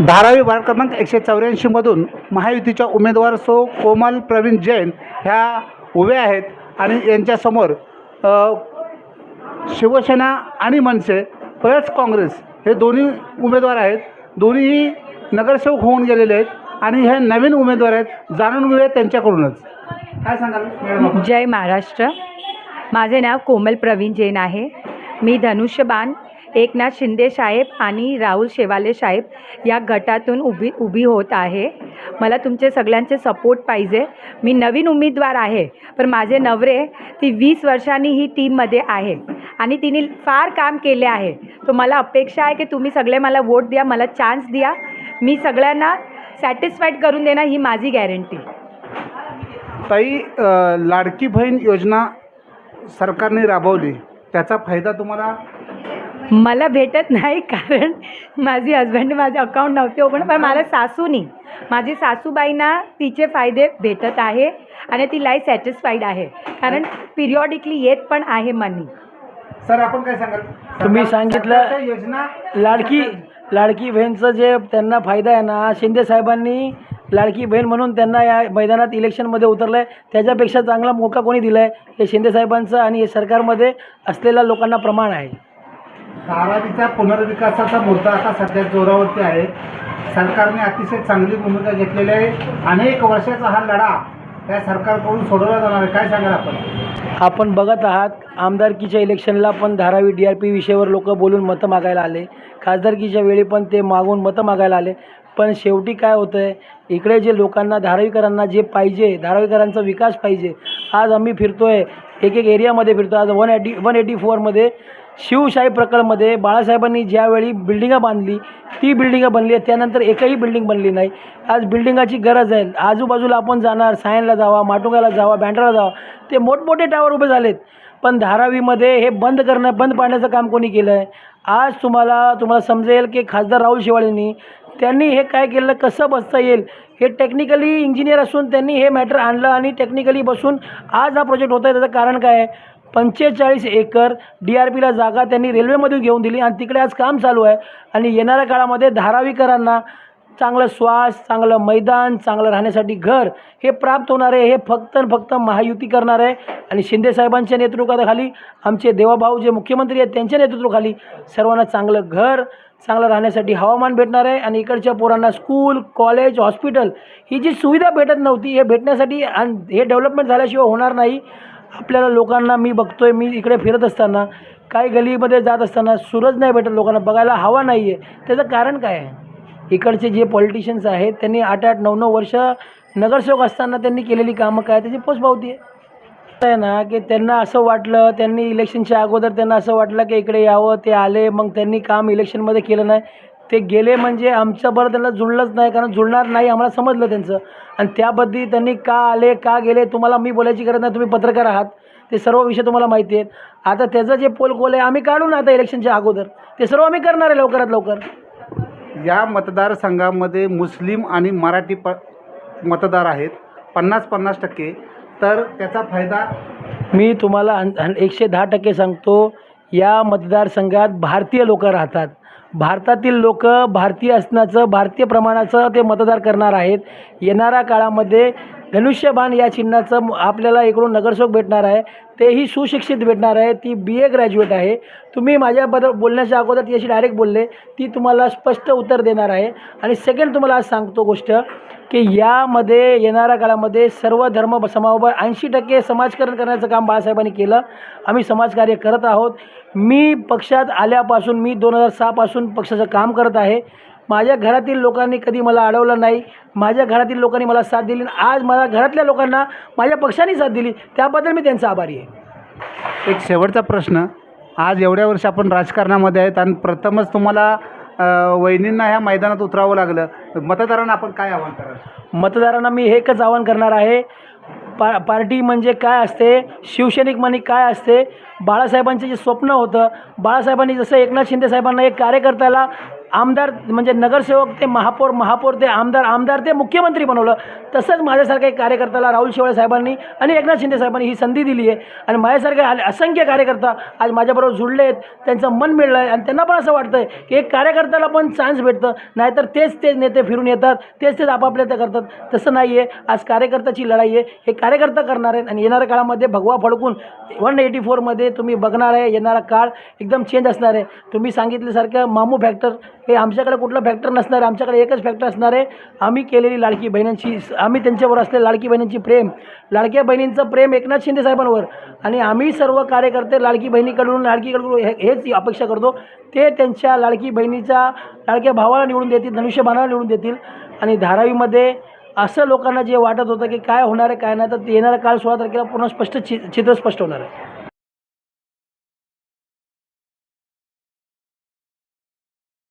Dharavi ward क्रमांक एकशे चौऱ्याऐंशीमधून महायुतीच्या उमेदवार सो कोमल प्रवीण जैन ह्या उभ्या आहेत आणि यांच्यासमोर शिवसेना आणि मनसे प्लस काँग्रेस हे दोन्ही उमेदवार आहेत. दोन्हीही नगरसेवक होऊन गेलेले आहेत आणि हे नवीन उमेदवार आहेत. जाणून घेऊया त्यांच्याकडूनच. काय सांगाल जय महाराष्ट्र. माझे नाव कोमल प्रवीण जैन आहे. मी धनुष्यबाण एकनाथ शिंदे साहेब आणि राहुल शेवाले साहेब या गटातून उभी उभी होत आहे. मला तुमचे सगळ्यांचे सपोर्ट पाहिजे. मी नवीन उमेदवार आहे पण माझे नवरे ती वीस वर्षांनी ही टीममध्ये आहे आणि तिने फार काम केले आहे. तो मला अपेक्षा आहे की तुम्ही सगळे मला वोट द्या मला चान्स द्या. मी सगळ्यांना सॅटिस्फाईड करून देणार ही माझी गॅरंटी ताई लाडकी बहीण योजना सरकारने राबवली. त्याचा फायदा तुम्हाला मला भेटत नाही कारण माझी हजबंड माझे अकाउंट नव्हते ओपन पण मला सासूनी माझी सासूबाईंना तिचे फायदे भेटत आहे आणि ती लाईफ सॅटिस्फाईड आहे. कारण पिरियॉडिकली येत पण आहे मनी सर आपण काय सांगाल? तुम्ही सांगितलं- योजना लाडकी लाडकी बहीणचं जे त्यांना फायदा आहे ना शिंदे साहेबांनी लाडकी बहीण म्हणून त्यांना या मैदानात इलेक्शनमध्ये उतरलं आहे त्याच्यापेक्षा चांगला मोका कोणी दिला आहे हे शिंदे साहेबांचं आणि हे सरकारमध्ये असलेल्या लोकांना प्रमाण आहे. धारावीच्या पुनर्विकासाचा मुद्दा आता सध्या जोरावरती आहे. सरकारने अतिशय चांगली भूमिका घेतलेली आहे. अनेक वर्षाचा हा लढा या सरकारकडून सोडवला जाणार आहे. काय सांगाल आपण? आपण बघत आहात आमदारकीच्या इलेक्शनला पण धारावी डी आर पी विषयावर लोक बोलून मतं मागायला आले. खासदारकीच्या वेळी पण ते मागून मतं मागायला आले. पण शेवटी काय होतं आहे इकडे जे लोकांना धारावीकरांना जे पाहिजे धारावीकरांचा विकास पाहिजे आज आम्ही फिरतो आहे एक एक एरियामध्ये फिरतो आज वन एटी वन एटी फोरमध्ये शिवशाही प्रकल्पमध्ये बाळासाहेबांनी ज्यावेळी बिल्डिंगा बांधली ती बिल्डिंगा बनली त्यानंतर एकही बिल्डिंग बनली नाही. आज बिल्डिंगाची गरज आहे. आजूबाजूला आपण जाणार सायनला जावा माटुंगाला जावा बँड्राला जावा ते मोठमोठे टावर उभे झालेत. पण धारावीमध्ये हे बंद करणं बंद पाडण्याचं काम कोणी केलं आहे आज तुम्हाला तुम्हाला समजेल की खासदार राहुल शिवाळेंनी त्यांनी हे काय केलं कसं बसता येईल? हे टेक्निकली इंजिनियर असून त्यांनी हे मॅटर आणलं आणि टेक्निकली बसून आज हा प्रोजेक्ट होत आहे त्याचं कारण काय आहे? पंचेचाळीस एकर डी आर पीला जागा त्यांनी रेल्वेमधून घेऊन दिली आणि तिकडे आज काम चालू आहे. आणि येणाऱ्या काळामध्ये धारावीकरांना चांगलं श्वास चांगलं मैदान चांगलं राहण्यासाठी घर हे प्राप्त होणार आहे हे फक्त आणि फक्त महायुती करणार. आहे आणि शिंदेसाहेबांच्या नेतृत्वाखाली आमचे देवाभाऊ जे मुख्यमंत्री आहेत त्यांच्या नेतृत्वाखाली सर्वांना चांगलं घर चांगलं राहण्यासाठी हवामान भेटणार आहे. आणि इकडच्या पोरांना स्कूल कॉलेज हॉस्पिटल ही जी सुविधा भेटत नव्हती हे भेटण्यासाठी आणि हे डेव्हलपमेंट झाल्याशिवाय होणार नाही. आपल्याला लोकांना मी बघतोय मी इकडे फिरत असताना काही गलीमध्ये जात असताना सूरज नाही भेटत लोकांना बघायला हवा नाही आहे त्याचं कारण काय आहे? इकडचे जे पॉलिटिशियन्स आहेत त्यांनी आठ आठ नऊ नऊ वर्ष नगरसेवक असताना त्यांनी केलेली कामं काय? त्याची पोचपावती आहे. आहे ना की त्यांना असं वाटलं त्यांनी इलेक्शनच्या अगोदर त्यांना असं वाटलं की इकडे यावं ते आले मग त्यांनी काम इलेक्शनमध्ये केलं नाही. ते गेले म्हणजे आमच्याबरोबर त्यांना जुळलंच नाही कारण जुळणार नाही आम्हाला समजलं त्यांचं. आणि त्याबद्दल त्यांनी का आले का गेले तुम्हाला मी बोलायची गरज नाही तुम्ही पत्रकार आहात. ते सर्व विषय तुम्हाला माहिती आहेत. आता त्याचं जे पोल कोल आहे आम्ही काढू ना आता इलेक्शनच्या अगोदर. ते सर्व आम्ही करणार आहे लवकरात लवकर. या मतदारसंघामध्ये मुस्लिम आणि मराठी प मतदार आहेत. पन्नास पन्नास टक्के. तर त्याचा फायदा? मी तुम्हाला हं हं एकशे दहा टक्के सांगतो या मतदारसंघात भारतीय लोक राहतात. भारतातील लोक भारतीय असण्याचं भारतीय प्रमाणाचं ते मतदार करणार आहेत. येणाऱ्या काळामध्ये धनुष्यबाण या चिन्हाचं आपल्याला इकडून नगरसेवक भेटणार आहे. तेही सुशिक्षित भेटणार आहे. ती बी ए ग्रॅज्युएट आहे. तुम्ही माझ्याबद्दल बोलण्याच्या अगोदर ती अशी डायरेक्ट बोलले. ती तुम्हाला स्पष्ट उत्तर देणार आहे. आणि सेकंड तुम्हाला आज सांगतो गोष्ट की यामध्ये येणाऱ्या काळामध्ये सर्व धर्म समाव ऐंशी टक्के समाजकारण करण्याचं काम बाळासाहेबांनी केलं. आम्ही समाजकार्य करत आहोत. मी पक्षात आल्यापासून मी दोन हजार सहापासून पक्षाचं काम करत आहे. माझ्या घरातील लोकांनी कधी मला अडवलं नाही माझ्या घरातील लोकांनी मला साथ दिली आणि आज माझ्या घरातल्या लोकांना माझ्या पक्षाने साथ दिली त्याबद्दल मी त्यांचा आभारी आहे. एक शेवटचा प्रश्न. आज एवढ्या वर्ष आपण राजकारणामध्ये आहेत आणि प्रथमच तुम्हाला वहिनींना ह्या मैदानात उतरावं लागलं. मतदारांना आपण काय आव्हान कराल? मतदारांना मी हे एकच आवाहन करणार आहे. पा पार्टी म्हणजे काय असते? शिवसैनिक म्हणजे काय असते? बाळासाहेबांचे जे स्वप्न होतं बाळासाहेबांनी जसं एकनाथ शिंदे साहेबांना एक कार्यकर्त्याला आमदार म्हणजे नगरसेवक ते महापौर महापौर ते आमदार आमदार ते मुख्यमंत्री बनवलं तसंच माझ्यासारख्या एक कार्यकर्त्याला राहुल शेवाळे साहेबांनी आणि एकनाथ शिंदे साहेबांनी ही संधी दिली आहे. आणि माझ्यासारख्या आले असंख्य कार्यकर्ता आज माझ्याबरोबर जुळले आहेत त्यांचं मन मिळलं आहे आणि त्यांना पण असं वाटतं आहे की एक कार्यकर्त्याला पण चान्स भेटतं नाहीतर तेच ते नेते फिरून येतात तेच तेच आपापल्या ते करतात. तसं नाही आहे आज कार्यकर्त्याची लढाई आहे हे कार्यकर्ता करणार आहेत आणि येणाऱ्या काळामध्ये भगवा फडकून वन एटी फोरमध्ये तुम्ही बघणार आहे येणारा काळ एकदम चेंज असणार आहे. तुम्ही सांगितल्यासारखं मामू फॅक्टर हे आमच्याकडे कुठलं फॅक्टर नसणार आहे आमच्याकडे एकच फॅक्टर असणार आहे. आम्ही केलेली लाडकी बहिणींची आम्ही त्यांच्यावर असलेलं लाडकी बहिणींची प्रेम लाडक्या बहिणींचं प्रेम एकनाथ शिंदे साहेबांवर. आणि आम्ही सर्व कार्यकर्ते लाडकी बहिणीकडून लाडकीकडून हे हेच अपेक्षा करतो. ते त्यांच्या लाडकी बहिणीचा लाडक्या भावाला निवडून देतील धनुष्यबाणाला निवडून देतील. आणि धारावीमध्ये असं लोकांना जे वाटत होतं की काय होणार आहे काय नाही तर येणारा काळ सोळा तारखेला पूर्ण स्पष्ट चि चित्र स्पष्ट होणार आहे.